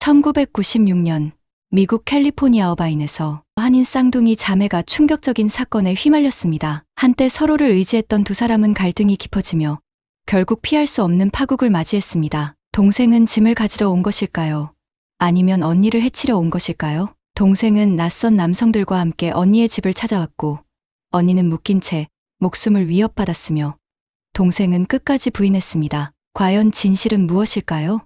1996년 미국 캘리포니아 어바인에서 한인 쌍둥이 자매가 충격적인 사건에 휘말렸습니다. 한때 서로를 의지했던 두 사람은 갈등이 깊어지며 결국 피할 수 없는 파국을 맞이했습니다. 동생은 짐을 가지러 온 것일까요? 아니면 언니를 해치려 온 것일까요? 동생은 낯선 남성들과 함께 언니의 집을 찾아왔고 언니는 묶인 채 목숨을 위협받았으며 동생은 끝까지 부인했습니다. 과연 진실은 무엇일까요?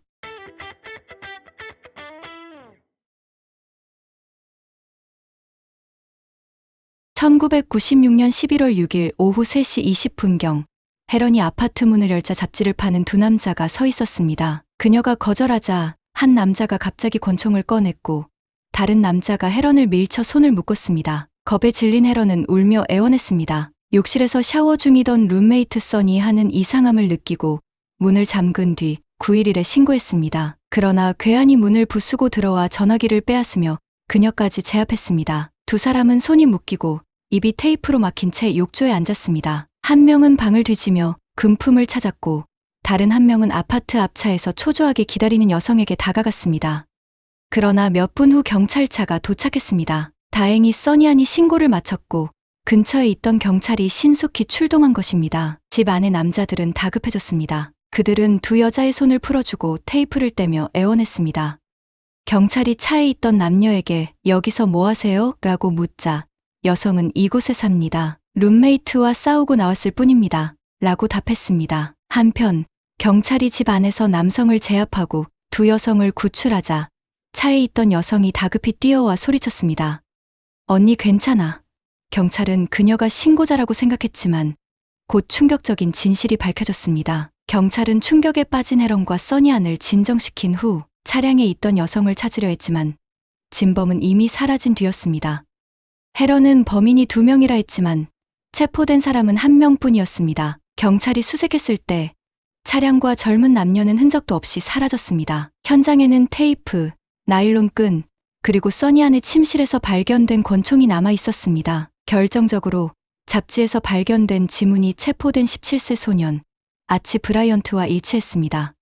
(1996년 11월 6일) 오후 3시 20분경 혜런이 아파트 문을 열자 잡지를 파는 두 남자가 서 있었습니다. 그녀가 거절하자 한 남자가 갑자기 권총을 꺼냈고 다른 남자가 혜런을 밀쳐 손을 묶었습니다. 겁에 질린 혜런은 울며 애원했습니다. 욕실에서 샤워 중이던 룸메이트 써니 하는 이상함을 느끼고 문을 잠근 뒤 911에 신고했습니다. 그러나 괴한이 문을 부수고 들어와 전화기를 빼앗으며 그녀까지 제압했습니다. 두 사람은 손이 묶이고 입이 테이프로 막힌 채 욕조에 앉았습니다. 한 명은 방을 뒤지며 금품을 찾았고 다른 한 명은 아파트 앞차에서 초조하게 기다리는 여성에게 다가갔습니다. 그러나 몇 분 후 경찰차가 도착했습니다. 다행히 써니안이 신고를 마쳤고 근처에 있던 경찰이 신속히 출동한 것입니다. 집 안의 남자들은 다급해졌습니다. 그들은 두 여자의 손을 풀어주고 테이프를 떼며 애원했습니다. 경찰이 차에 있던 남녀에게 여기서 뭐 하세요? 라고 묻자 여성은 이곳에 삽니다. 룸메이트와 싸우고 나왔을 뿐입니다. 라고 답했습니다. 한편 경찰이 집 안에서 남성을 제압하고 두 여성을 구출하자 차에 있던 여성이 다급히 뛰어와 소리쳤습니다. 언니 괜찮아. 경찰은 그녀가 신고자라고 생각했지만 곧 충격적인 진실이 밝혀졌습니다. 경찰은 충격에 빠진 혜런과 써니안을 진정시킨 후 차량에 있던 여성을 찾으려 했지만 진범은 이미 사라진 뒤였습니다. 혜런은 범인이 두 명이라 했지만 체포된 사람은 한 명뿐이었습니다. 경찰이 수색했을 때 차량과 젊은 남녀는 흔적도 없이 사라졌습니다. 현장에는 테이프, 나일론 끈, 그리고 써니 안의 침실에서 발견된 권총이 남아 있었습니다. 결정적으로 잡지에서 발견된 지문이 체포된 17세 소년, 아치 브라이언트와 일치했습니다.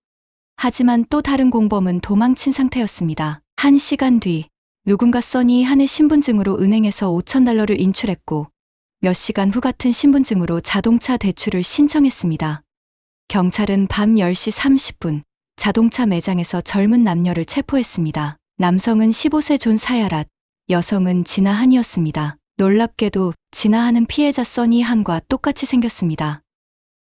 하지만 또 다른 공범은 도망친 상태였습니다. 한 시간 뒤 누군가 써니 한의 신분증으로 은행에서 5천 달러를 인출했고 몇 시간 후 같은 신분증으로 자동차 대출을 신청했습니다. 경찰은 밤 10시 30분 자동차 매장에서 젊은 남녀를 체포했습니다. 남성은 15세 존 사야랏, 여성은 진아 한이었습니다. 놀랍게도 진아 한은 피해자 써니 한과 똑같이 생겼습니다.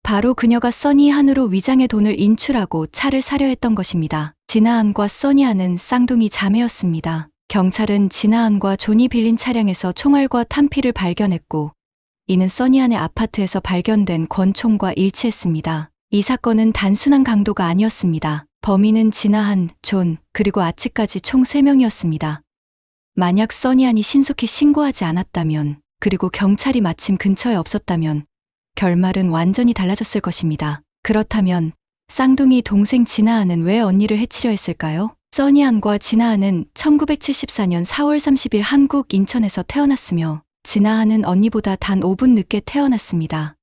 바로 그녀가 써니 한으로 위장의 돈을 인출하고 차를 사려 했던 것입니다. 진아 한과 써니 한은 쌍둥이 자매였습니다. 경찰은 진아 한과 존이 빌린 차량에서 총알과 탄피를 발견했고 이는 써니 한의 아파트에서 발견된 권총과 일치했습니다. 이 사건은 단순한 강도가 아니었습니다. 범인은 진아한, 존, 그리고 아치까지 총 3명이었습니다. 만약 써니안이 신속히 신고하지 않았다면, 그리고 경찰이 마침 근처에 없었다면, 결말은 완전히 달라졌을 것입니다. 그렇다면, 쌍둥이 동생 진아안은 왜 언니를 해치려 했을까요? 써니안과 진아안은 1974년 4월 30일 한국 인천에서 태어났으며, 진아안은 언니보다 단 5분 늦게 태어났습니다.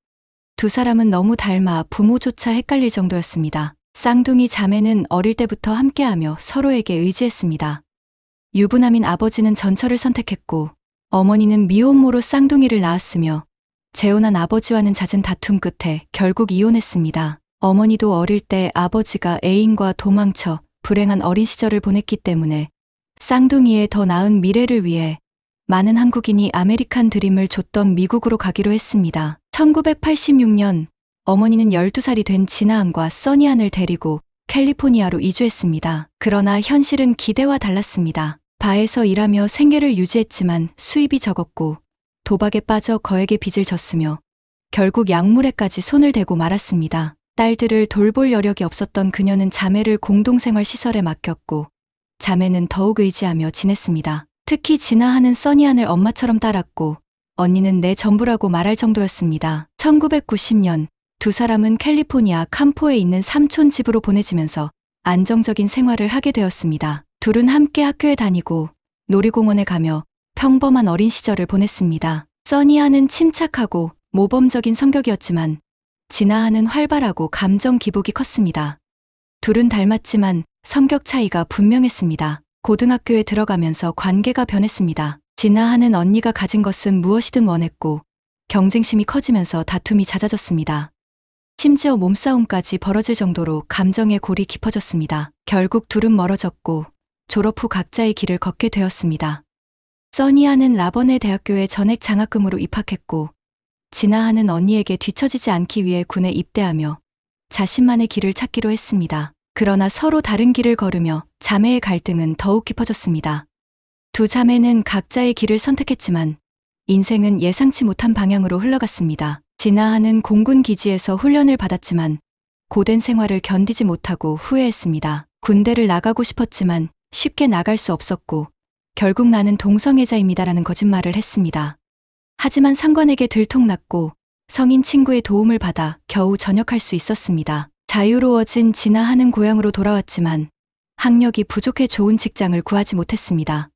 두 사람은 너무 닮아 부모조차 헷갈릴 정도였습니다. 쌍둥이 자매는 어릴 때부터 함께하며 서로에게 의지했습니다. 유부남인 아버지는 전철을 선택했고 어머니는 미혼모로 쌍둥이를 낳았으며 재혼한 아버지와는 잦은 다툼 끝에 결국 이혼했습니다. 어머니도 어릴 때 아버지가 애인과 도망쳐 불행한 어린 시절을 보냈기 때문에 쌍둥이의 더 나은 미래를 위해 많은 한국인이 아메리칸 드림을 줬던 미국으로 가기로 했습니다. 1986년 어머니는 12살이 된 진아안과 써니안을 데리고 캘리포니아로 이주했습니다. 그러나 현실은 기대와 달랐습니다. 바에서 일하며 생계를 유지했지만 수입이 적었고 도박에 빠져 거액의 빚을 졌으며 결국 약물에까지 손을 대고 말았습니다. 딸들을 돌볼 여력이 없었던 그녀는 자매를 공동생활 시설에 맡겼고 자매는 더욱 의지하며 지냈습니다. 특히 진아하는 써니안을 엄마처럼 따랐고 언니는 내 전부라고 말할 정도였습니다. 1990년 두 사람은 캘리포니아 캄포에 있는 삼촌 집으로 보내지면서 안정적인 생활을 하게 되었습니다. 둘은 함께 학교에 다니고 놀이공원에 가며 평범한 어린 시절을 보냈습니다. 써니아는 침착하고 모범적인 성격이었지만 진아하는 활발하고 감정 기복이 컸습니다. 둘은 닮았지만 성격 차이가 분명했습니다. 고등학교에 들어가면서 관계가 변했습니다. 진아하는 언니가 가진 것은 무엇이든 원했고 경쟁심이 커지면서 다툼이 잦아졌습니다. 심지어 몸싸움까지 벌어질 정도로 감정의 골이 깊어졌습니다. 결국 둘은 멀어졌고 졸업 후 각자의 길을 걷게 되었습니다. 써니아는 라버네 대학교에 전액 장학금으로 입학했고 진아하는 언니에게 뒤처지지 않기 위해 군에 입대하며 자신만의 길을 찾기로 했습니다. 그러나 서로 다른 길을 걸으며 자매의 갈등은 더욱 깊어졌습니다. 두 자매는 각자의 길을 선택했지만 인생은 예상치 못한 방향으로 흘러갔습니다. 진아하는 공군 기지에서 훈련을 받았지만 고된 생활을 견디지 못하고 후회했습니다. 군대를 나가고 싶었지만 쉽게 나갈 수 없었고 결국 나는 동성애자입니다라는 거짓말을 했습니다. 하지만 상관에게 들통났고 성인 친구의 도움을 받아 겨우 전역할 수 있었습니다. 자유로워진 진아하는 고향으로 돌아왔지만 학력이 부족해 좋은 직장을 구하지 못했습니다.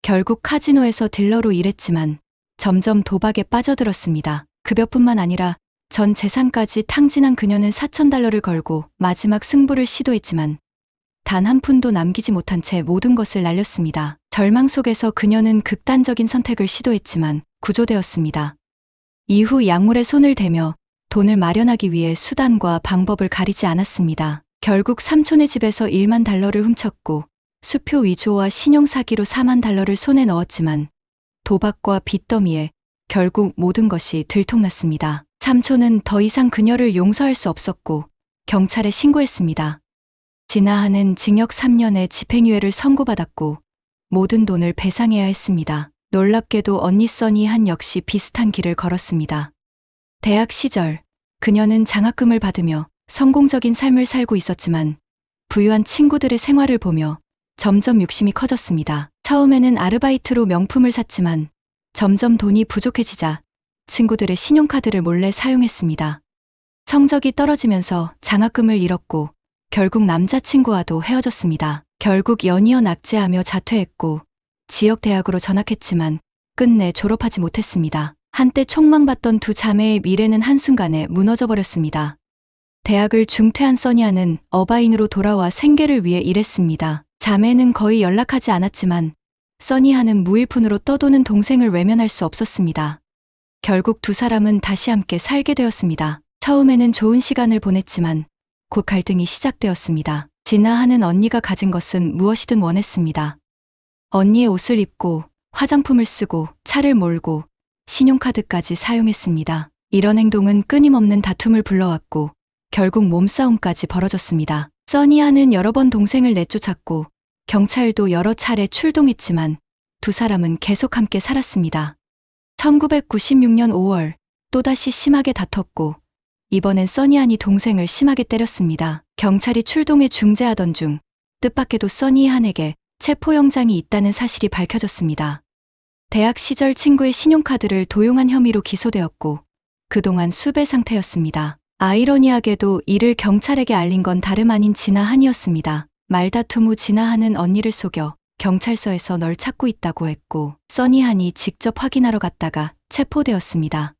결국 카지노에서 딜러로 일했지만 점점 도박에 빠져들었습니다. 급여뿐만 아니라 전 재산까지 탕진한 그녀는 4천 달러를 걸고 마지막 승부를 시도했지만 단 한 푼도 남기지 못한 채 모든 것을 날렸습니다. 절망 속에서 그녀는 극단적인 선택을 시도했지만 구조되었습니다. 이후 약물에 손을 대며 돈을 마련하기 위해 수단과 방법을 가리지 않았습니다. 결국 삼촌의 집에서 1만 달러를 훔쳤고 수표 위조와 신용 사기로 4만 달러를 손에 넣었지만 도박과 빚더미에 결국 모든 것이 들통났습니다. 삼촌은 더 이상 그녀를 용서할 수 없었고 경찰에 신고했습니다. 진아하는 징역 3년의 집행유예를 선고받았고 모든 돈을 배상해야 했습니다. 놀랍게도 언니 써니 한 역시 비슷한 길을 걸었습니다. 대학 시절 그녀는 장학금을 받으며 성공적인 삶을 살고 있었지만 부유한 친구들의 생활을 보며 점점 욕심이 커졌습니다. 처음에는 아르바이트로 명품을 샀지만 점점 돈이 부족해지자 친구들의 신용카드를 몰래 사용했습니다. 성적이 떨어지면서 장학금을 잃었고 결국 남자친구와도 헤어졌습니다. 결국 연이어 낙제하며 자퇴했고 지역 대학으로 전학했지만 끝내 졸업하지 못했습니다. 한때 촉망받던 두 자매의 미래는 한순간에 무너져 버렸습니다. 대학을 중퇴한 써니아는 어바인으로 돌아와 생계를 위해 일했습니다. 자매는 거의 연락하지 않았지만 써니아는 무일푼으로 떠도는 동생을 외면할 수 없었습니다. 결국 두 사람은 다시 함께 살게 되었습니다. 처음에는 좋은 시간을 보냈지만 곧 갈등이 시작되었습니다. 진아하는 언니가 가진 것은 무엇이든 원했습니다. 언니의 옷을 입고 화장품을 쓰고 차를 몰고 신용카드까지 사용했습니다. 이런 행동은 끊임없는 다툼을 불러왔고 결국 몸싸움까지 벌어졌습니다. 써니아는 여러 번 동생을 내쫓았고 경찰도 여러 차례 출동했지만 두 사람은 계속 함께 살았습니다. 1996년 5월 또다시 심하게 다퉜고 이번엔 써니안이 동생을 심하게 때렸습니다. 경찰이 출동해 중재하던 중 뜻밖에도 써니한에게 체포 영장이 있다는 사실이 밝혀졌습니다. 대학 시절 친구의 신용카드를 도용한 혐의로 기소되었고 그동안 수배 상태였습니다. 아이러니하게도 이를 경찰에게 알린 건 다름 아닌 진아한이었습니다. 말다툼 후 진아한은 언니를 속여 경찰서에서 널 찾고 있다고 했고 써니한이 직접 확인하러 갔다가 체포되었습니다.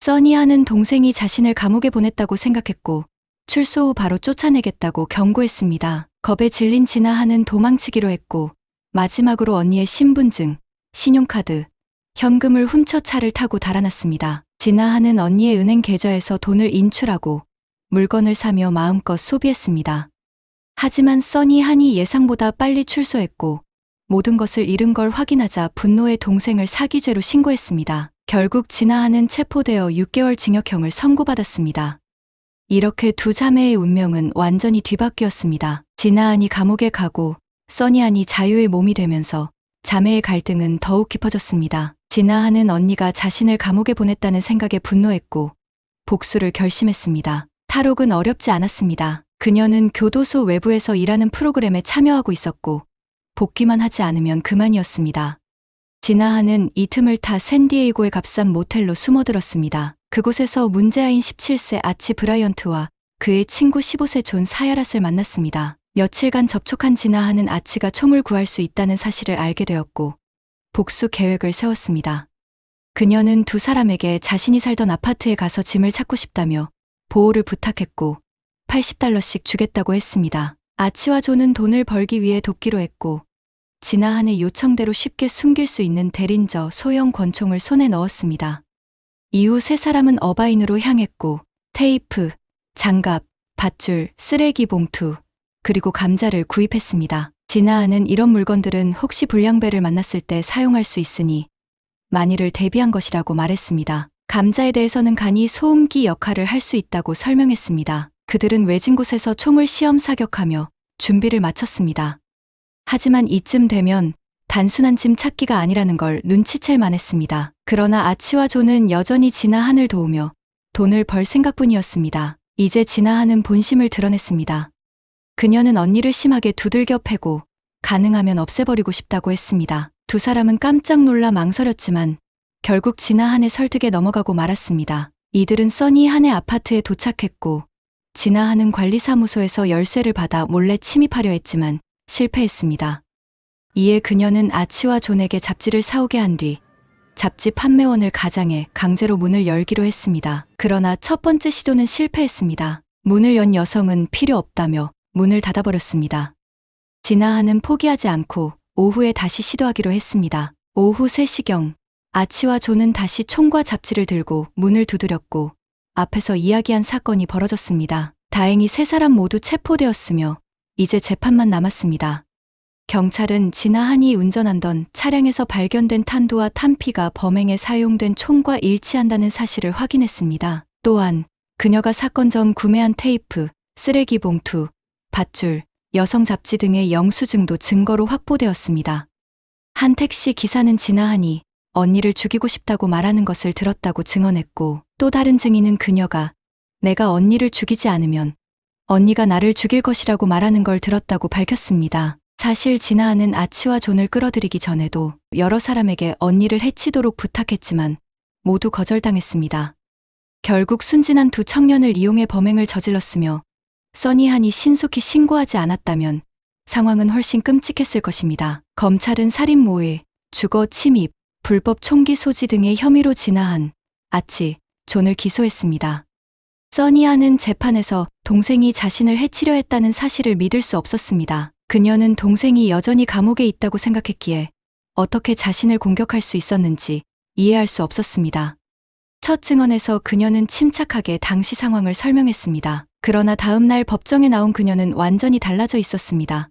써니한은 동생이 자신을 감옥에 보냈다고 생각했고 출소 후 바로 쫓아내겠다고 경고했습니다. 겁에 질린 진아한은 도망치기로 했고 마지막으로 언니의 신분증, 신용카드, 현금을 훔쳐 차를 타고 달아났습니다. 진아한은 언니의 은행 계좌에서 돈을 인출하고 물건을 사며 마음껏 소비했습니다. 하지만 써니 한이 예상보다 빨리 출소했고 모든 것을 잃은 걸 확인하자 분노의 동생을 사기죄로 신고했습니다. 결국 진아한은 체포되어 6개월 징역형을 선고받았습니다. 이렇게 두 자매의 운명은 완전히 뒤바뀌었습니다. 진아한이 감옥에 가고 써니한이 자유의 몸이 되면서 자매의 갈등은 더욱 깊어졌습니다. 진아한은 언니가 자신을 감옥에 보냈다는 생각에 분노했고 복수를 결심했습니다. 탈옥은 어렵지 않았습니다. 그녀는 교도소 외부에서 일하는 프로그램에 참여하고 있었고 복귀만 하지 않으면 그만이었습니다. 진아하는 이 틈을 타 샌디에이고의 값싼 모텔로 숨어들었습니다. 그곳에서 문제아인 17세 아치 브라이언트와 그의 친구 15세 존 사야랏을 만났습니다. 며칠간 접촉한 진아하는 아치가 총을 구할 수 있다는 사실을 알게 되었고 복수 계획을 세웠습니다. 그녀는 두 사람에게 자신이 살던 아파트에 가서 짐을 찾고 싶다며 보호를 부탁했고 80달러씩 주겠다고 했습니다. 아치와 조는 돈을 벌기 위해 돕기로 했고 진아한의 요청대로 쉽게 숨길 수 있는 대린저 소형 권총을 손에 넣었습니다. 이후 세 사람은 어바인으로 향했고 테이프, 장갑, 밧줄, 쓰레기 봉투, 그리고 감자를 구입했습니다. 진아한은 이런 물건들은 혹시 불량배를 만났을 때 사용할 수 있으니 만일을 대비한 것이라고 말했습니다. 감자에 대해서는 간이 소음기 역할을 할 수 있다고 설명했습니다. 그들은 외진 곳에서 총을 시험 사격하며 준비를 마쳤습니다. 하지만 이쯤 되면 단순한 짐 찾기가 아니라는 걸 눈치챌 만했습니다. 그러나 아치와 조는 여전히 진아한을 도우며 돈을 벌 생각뿐이었습니다. 이제 진아한은 본심을 드러냈습니다. 그녀는 언니를 심하게 두들겨 패고 가능하면 없애버리고 싶다고 했습니다. 두 사람은 깜짝 놀라 망설였지만 결국 진아한의 설득에 넘어가고 말았습니다. 이들은 써니 한의 아파트에 도착했고 진아한은 관리사무소에서 열쇠를 받아 몰래 침입하려 했지만 실패했습니다. 이에 그녀는 아치와 존에게 잡지를 사오게 한 뒤 잡지 판매원을 가장해 강제로 문을 열기로 했습니다. 그러나 첫 번째 시도는 실패했습니다. 문을 연 여성은 필요 없다며 문을 닫아버렸습니다. 진아하는 포기하지 않고 오후에 다시 시도하기로 했습니다. 오후 3시경 아치와 존은 다시 총과 잡지를 들고 문을 두드렸고 앞에서 이야기한 사건이 벌어졌습니다. 다행히 세 사람 모두 체포되었으며 이제 재판만 남았습니다. 경찰은 진아한이 운전하던 차량에서 발견된 탄두와 탄피가 범행에 사용된 총과 일치한다는 사실을 확인했습니다. 또한 그녀가 사건 전 구매한 테이프, 쓰레기 봉투, 밧줄, 여성 잡지 등의 영수증도 증거로 확보되었습니다. 한 택시 기사는 진아한이 언니를 죽이고 싶다고 말하는 것을 들었다고 증언했고 또 다른 증인은 그녀가 내가 언니를 죽이지 않으면 언니가 나를 죽일 것이라고 말하는 걸 들었다고 밝혔습니다. 사실 진아하는 아치와 존을 끌어들이기 전에도 여러 사람에게 언니를 해치도록 부탁했지만 모두 거절당했습니다. 결국 순진한 두 청년을 이용해 범행을 저질렀으며 써니한이 신속히 신고하지 않았다면 상황은 훨씬 끔찍했을 것입니다. 검찰은 살인 모해, 주거 침입, 불법 총기 소지 등의 혐의로 진아한 아치, 존을 기소했습니다. 써니아는 재판에서 동생이 자신을 해치려 했다는 사실을 믿을 수 없었습니다. 그녀는 동생이 여전히 감옥에 있다고 생각했기에 어떻게 자신을 공격할 수 있었는지 이해할 수 없었습니다. 첫 증언에서 그녀는 침착하게 당시 상황을 설명했습니다. 그러나 다음날 법정에 나온 그녀는 완전히 달라져 있었습니다.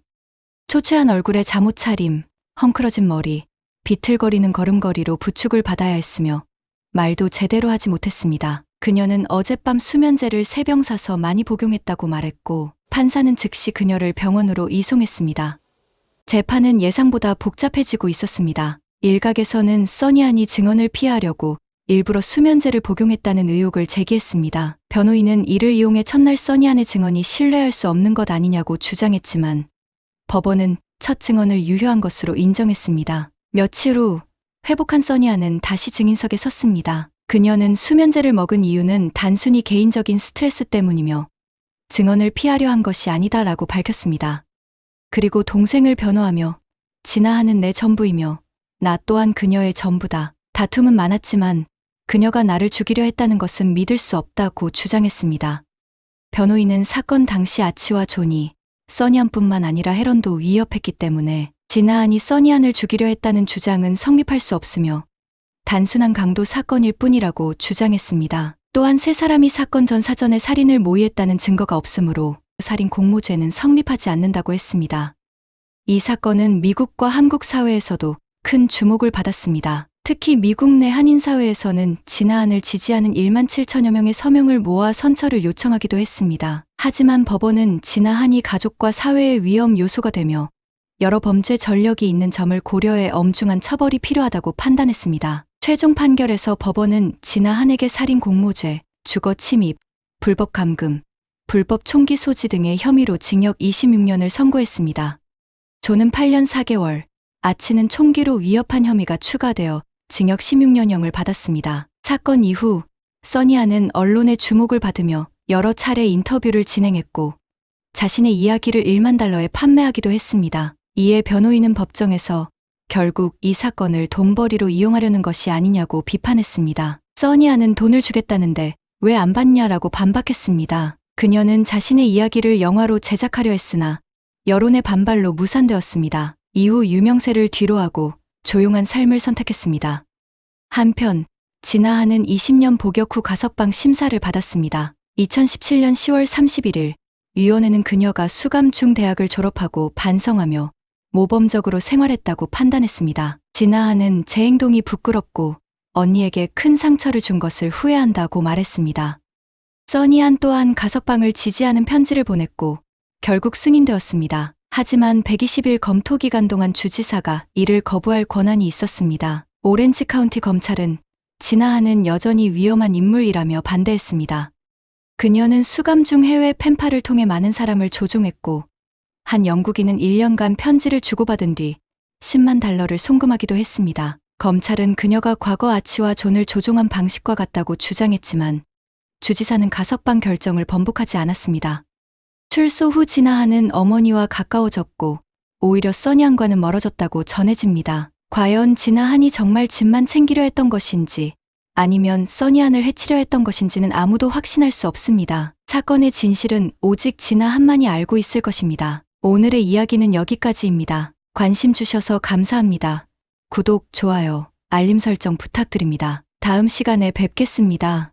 초췌한 얼굴에 잠옷 차림, 헝클어진 머리, 비틀거리는 걸음걸이로 부축을 받아야 했으며 말도 제대로 하지 못했습니다. 그녀는 어젯밤 수면제를 세 병 사서 많이 복용했다고 말했고 판사는 즉시 그녀를 병원으로 이송했습니다. 재판은 예상보다 복잡해지고 있었습니다. 일각에서는 써니안이 증언을 피하려고 일부러 수면제를 복용했다는 의혹을 제기했습니다. 변호인은 이를 이용해 첫날 써니안의 증언이 신뢰할 수 없는 것 아니냐고 주장했지만 법원은 첫 증언을 유효한 것으로 인정했습니다. 며칠 후 회복한 써니안은 다시 증인석에 섰습니다. 그녀는 수면제를 먹은 이유는 단순히 개인적인 스트레스 때문이며 증언을 피하려 한 것이 아니다라고 밝혔습니다. 그리고 동생을 변호하며 진아하는 내 전부이며 나 또한 그녀의 전부다. 다툼은 많았지만 그녀가 나를 죽이려 했다는 것은 믿을 수 없다고 주장했습니다. 변호인은 사건 당시 아치와 존이 써니안뿐만 아니라 헤런도 위협했기 때문에 진아한이 써니안을 죽이려 했다는 주장은 성립할 수 없으며 단순한 강도 사건일 뿐이라고 주장했습니다. 또한 세 사람이 사건 전 사전에 살인을 모의했다는 증거가 없으므로 살인 공모죄는 성립하지 않는다고 했습니다. 이 사건은 미국과 한국 사회에서도 큰 주목을 받았습니다. 특히 미국 내 한인 사회에서는 진아안을 지지하는 1만 7천여 명의 서명을 모아 선처를 요청하기도 했습니다. 하지만 법원은 진아한이 가족과 사회의 위험 요소가 되며 여러 범죄 전력이 있는 점을 고려해 엄중한 처벌이 필요하다고 판단했습니다. 최종 판결에서 법원은 진아 한에게 살인 공모죄, 주거 침입, 불법 감금, 불법 총기 소지 등의 혐의로 징역 26년을 선고했습니다. 조는 8년 4개월, 아치는 총기로 위협한 혐의가 추가되어 징역 16년형을 받았습니다. 사건 이후 써니아는 언론의 주목을 받으며 여러 차례 인터뷰를 진행했고 자신의 이야기를 1만 달러에 판매하기도 했습니다. 이에 변호인은 법정에서 결국 이 사건을 돈벌이로 이용하려는 것이 아니냐고 비판했습니다. 써니아는 돈을 주겠다는데 왜 안 받냐라고 반박했습니다. 그녀는 자신의 이야기를 영화로 제작하려 했으나 여론의 반발로 무산되었습니다. 이후 유명세를 뒤로하고 조용한 삶을 선택했습니다. 한편 진아하는 20년 복역 후 가석방 심사를 받았습니다. 2017년 10월 31일 위원회는 그녀가 수감 중 대학을 졸업하고 반성하며 모범적으로 생활했다고 판단했습니다. 진아하는 제 행동이 부끄럽고 언니에게 큰 상처를 준 것을 후회한다고 말했습니다. 써니안 또한 가석방을 지지하는 편지를 보냈고 결국 승인되었습니다. 하지만 120일 검토 기간 동안 주지사가 이를 거부할 권한이 있었습니다. 오렌지 카운티 검찰은 진아하는 여전히 위험한 인물이라며 반대했습니다. 그녀는 수감 중 해외 펜파를 통해 많은 사람을 조종했고 한 영국인은 1년간 편지를 주고받은 뒤 10만 달러를 송금하기도 했습니다. 검찰은 그녀가 과거 아치와 존을 조종한 방식과 같다고 주장했지만 주지사는 가석방 결정을 번복하지 않았습니다. 출소 후 진아하는 어머니와 가까워졌고 오히려 써니안과는 멀어졌다고 전해집니다. 과연 진아한이 정말 집만 챙기려 했던 것인지 아니면 써니안을 해치려 했던 것인지는 아무도 확신할 수 없습니다. 사건의 진실은 오직 진아한만이 알고 있을 것입니다. 오늘의 이야기는 여기까지입니다. 관심 주셔서 감사합니다. 구독, 좋아요, 알림 설정 부탁드립니다. 다음 시간에 뵙겠습니다.